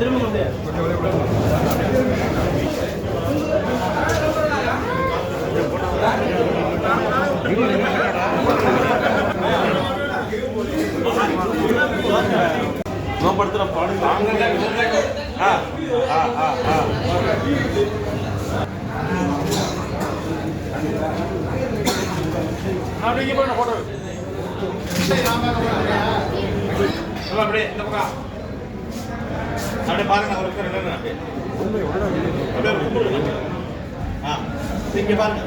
திரும்ப அப்படியே இந்த பக்கம் அப்படியே பாருங்க ஒரு நிமிஷம் அப்படியே. அப்படியே ஆ இங்க பாருங்க